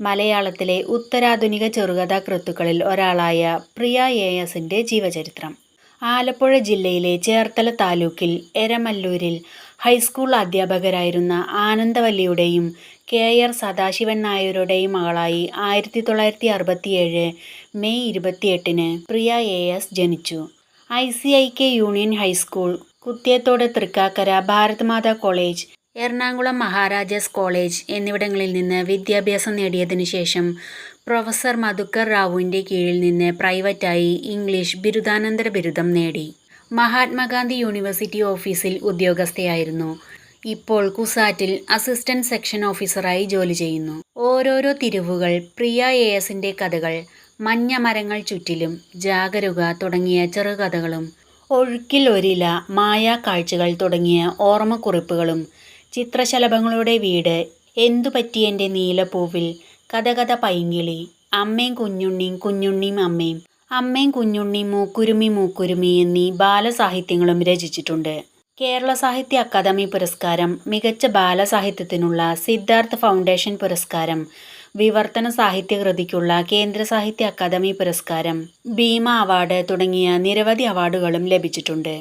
മലയാളത്തിലെ ഉത്തരാധുനിക ചെറുകഥാ കൃത്തുക്കളിൽ ഒരാളായ പ്രിയ എ ജീവചരിത്രം ആലപ്പുഴ ജില്ലയിലെ ചേർത്തല താലൂക്കിൽ എരമല്ലൂരിൽ ഹൈസ്കൂൾ അധ്യാപകരായിരുന്ന ആനന്ദവല്ലിയുടെയും കെ ആർ സദാശിവൻ നായരുടെയും മകളായി ആയിരത്തി തൊള്ളായിരത്തി അറുപത്തിയേഴ് മെയ് ഇരുപത്തിയെട്ടിന് പ്രിയ എ എസ് ജനിച്ചു. I C I K union high school, Kuthiyathode Thrikkakara Bharat Mata college, Ernakulam Maharajas college എന്നിവിടങ്ങളിൽ നിന്ന് വിദ്യാഭ്യാസം നേടിയതിനു ശേഷം പ്രൊഫസർ മധുക്കർ റാവുവിന്റെ കീഴിൽ നിന്ന് പ്രൈവറ്റായി ഇംഗ്ലീഷ് ബിരുദാനന്തര ബിരുദം നേടി. മഹാത്മാഗാന്ധി യൂണിവേഴ്സിറ്റി ഓഫീസിൽ ഉദ്യോഗസ്ഥയായിരുന്നു. ഇപ്പോൾ കുസാറ്റിൽ അസിസ്റ്റന്റ് സെക്ഷൻ ഓഫീസറായി ജോലി ചെയ്യുന്നു. ഓരോരോ തിരുവുകൾ പ്രിയ എ എസിന്റെ കഥകൾ, മഞ്ഞ മരങ്ങൾ ചുറ്റിലും, ജാഗരുക തുടങ്ങിയ ചെറുകഥകളും, ഒഴുക്കിൽ ഒരില, മായാക്കാഴ്ചകൾ തുടങ്ങിയ ഓർമക്കുറിപ്പുകളും, ചിത്രശലഭങ്ങളുടെ വീട്, എന്തു എന്റെ നീലപ്പൂവിൽ, കഥകഥ കഥ പൈങ്കിളി, അമ്മയും കുഞ്ഞുണ്ണിയും കുഞ്ഞുണ്ണിയും അമ്മയും അമ്മയും കുഞ്ഞുണ്ണിയും മൂക്കുരുമി മൂക്കുരുമി എന്നീ ബാലസാഹിത്യങ്ങളും രചിച്ചിട്ടുണ്ട്. കേരള സാഹിത്യ അക്കാദമി പുരസ്കാരം, മികച്ച ബാലസാഹിത്യത്തിനുള്ള സിദ്ധാർത്ഥ് ഫൗണ്ടേഷൻ പുരസ്കാരം, വിവർത്തന സാഹിത്യകൃതിക്കുള്ള കേന്ദ്ര സാഹിത്യ അക്കാദമി പുരസ്കാരം, ഭീമ അവാർഡ് തുടങ്ങിയ നിരവധി അവാർഡുകളും ലഭിച്ചിട്ടുണ്ട്.